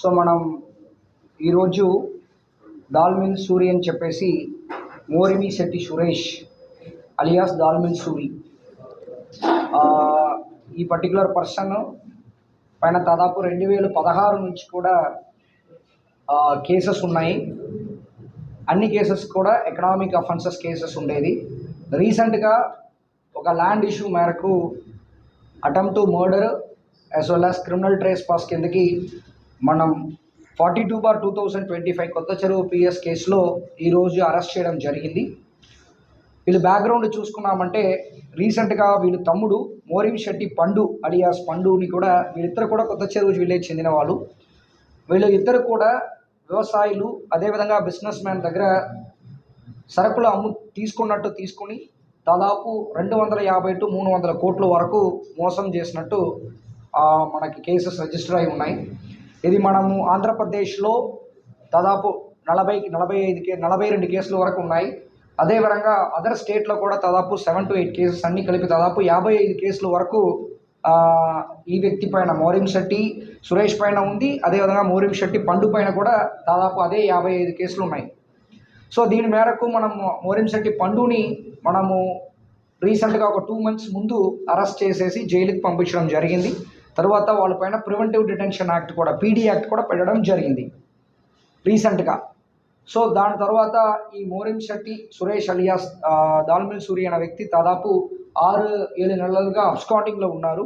So మనం ఈరోజు దాల్మిల్ సూరి అని చెప్పేసి మోరిమి శెట్టి సురేష్ అలియాస్ దాల్మిల్ సూరి. ఈ పర్టికులర్ పర్సన్ పైన దాదాపు రెండు వేల పదహారు నుంచి కూడా కేసెస్ ఉన్నాయి. అన్ని కేసెస్ కూడా ఎకనామిక్ అఫెన్సెస్ కేసెస్ ఉండేది. రీసెంట్గా ఒక ల్యాండ్ ఇష్యూ మేరకు attempt to murder as well as criminal trespass కిందకి మనం forty two bar two thousand twenty five Kotha Cheruvu PS కేసులో ఈరోజు అరెస్ట్ చేయడం జరిగింది. వీళ్ళు బ్యాక్గ్రౌండ్ చూసుకున్నామంటే రీసెంట్గా వీళ్ళు తమ్ముడు మోరిం శెట్టి పండు అలియాస్ పండుని కూడా వీళ్ళిద్దరు కూడా కొత్త చెరువు విలేజ్ చెందిన వాళ్ళు. వీళ్ళు ఇద్దరు కూడా వ్యవసాయులు అదేవిధంగా బిజినెస్ మ్యాన్ దగ్గర సరుకులు అమ్ము తీసుకున్నట్టు తీసుకుని దాదాపు రెండు వందల యాభై టు మూడు వందల కోట్ల వరకు మోసం చేసినట్టు మనకి కేసెస్ రిజిస్టర్ అయి ఉన్నాయి. ఇది మనము ఆంధ్రప్రదేశ్లో దాదాపు నలభై నలభై ఐదు కే నలభై రెండు కేసుల వరకు ఉన్నాయి. అదేవిధంగా అదర్ స్టేట్లో కూడా దాదాపు సెవెన్ టు ఎయిట్ కేసెస్ అన్నీ కలిపి దాదాపు యాభై ఐదు కేసుల వరకు ఈ వ్యక్తి పైన మోరిం శెట్టి సురేష్ పైన ఉంది. అదేవిధంగా మోరిం శెట్టి పండు పైన కూడా దాదాపు అదే యాభై ఐదు కేసులు ఉన్నాయి. సో దీని మేరకు మనం మోరిం శెట్టి పండుని మనము రీసెంట్గా ఒక టూ మంత్స్ ముందు అరెస్ట్ చేసేసి జైలుకి పంపించడం జరిగింది. తర్వాత వాళ్ళపైన ప్రివెంటివ్ డిటెన్షన్ యాక్ట్ కూడా పీడీ యాక్ట్ కూడా పెట్టడం జరిగింది రీసెంట్గా. సో దాని తర్వాత ఈ మోరిం శెట్టి సురేష్ అలియాస్ దాల్మిల్ సూరి అనే వ్యక్తి దాదాపు ఆరు ఏడు నెలలుగా అబ్స్కాండింగ్లో ఉన్నారు.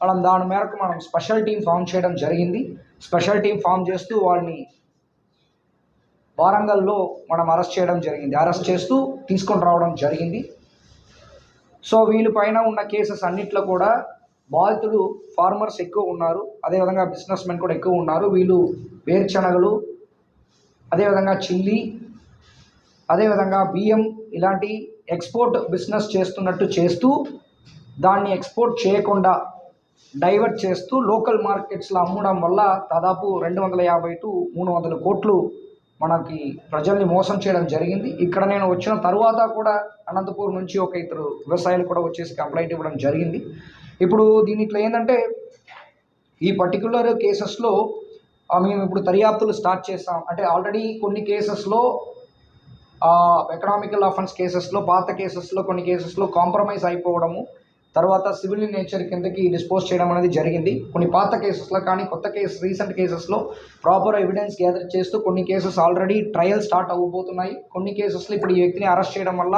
మనం దాని మేరకు మనం స్పెషల్ టీం ఫామ్ చేయడం జరిగింది. స్పెషల్ టీం ఫామ్ చేస్తూ వాళ్ళని వారంగల్లో మనం అరెస్ట్ చేయడం జరిగింది. అరెస్ట్ చేస్తూ తీసుకొని రావడం జరిగింది. సో వీళ్ళ పైన ఉన్న కేసెస్ అన్నిట్లో కూడా బాధితులు ఫార్మర్స్ ఎక్కువ ఉన్నారు. అదేవిధంగా బిజినెస్ మెన్ కూడా ఎక్కువ ఉన్నారు. వీళ్ళు వేరుశనగలు అదేవిధంగా చిల్లీ అదేవిధంగా బియ్యం ఇలాంటి ఎక్స్పోర్ట్ బిజినెస్ చేస్తున్నట్టు చేస్తూ దాన్ని ఎక్స్పోర్ట్ చేయకుండా డైవర్ట్ చేస్తూ లోకల్ మార్కెట్స్లో అమ్మడం వల్ల దాదాపు రెండు వందల యాభై టు మూడు వందల కోట్లు మనకి ప్రజల్ని మోసం చేయడం జరిగింది. ఇక్కడ నేను వచ్చిన తర్వాత కూడా అనంతపూర్ నుంచి ఒక ఇద్దరు వ్యవసాయాలు కూడా వచ్చేసి కంప్లైంట్ ఇవ్వడం జరిగింది. ఇప్పుడు దీనిట్లో ఏంటంటే ఈ పర్టికులర్ కేసెస్లో మేము ఇప్పుడు దర్యాప్తులు స్టార్ట్ చేస్తాం. అంటే ఆల్రెడీ కొన్ని కేసెస్లో ఎకనామికల్ అఫెన్స్ కేసెస్లో పాత కేసెస్లో కొన్ని కేసెస్లో కాంప్రమైజ్ అయిపోవడము తర్వాత సివిల్ నేచర్ కిందకి డిస్పోజ్ చేయడం అనేది జరిగింది. కొన్ని పాత కేసెస్లో కానీ కొత్త కేసు రీసెంట్ కేసెస్లో ప్రాపర్ ఎవిడెన్స్ గ్యాదర్ చేస్తూ కొన్ని కేసెస్ ఆల్రెడీ ట్రయల్ స్టార్ట్ అవ్వబోతున్నాయి. కొన్ని కేసెస్లో ఇప్పుడు ఈ వ్యక్తిని అరెస్ట్ చేయడం వల్ల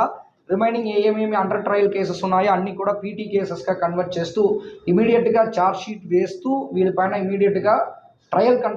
రిమైనింగ్ ఏమేమి అండర్ ట్రయల్ కేసెస్ ఉన్నాయో అన్ని కూడా పీటీ కేసెస్గా కన్వర్ట్ చేస్తూ ఇమీడియట్గా ఛార్జ్ షీట్ వేస్తూ వీళ్ళపైన ఇమీడియట్గా ట్రయల్ కండక్ట్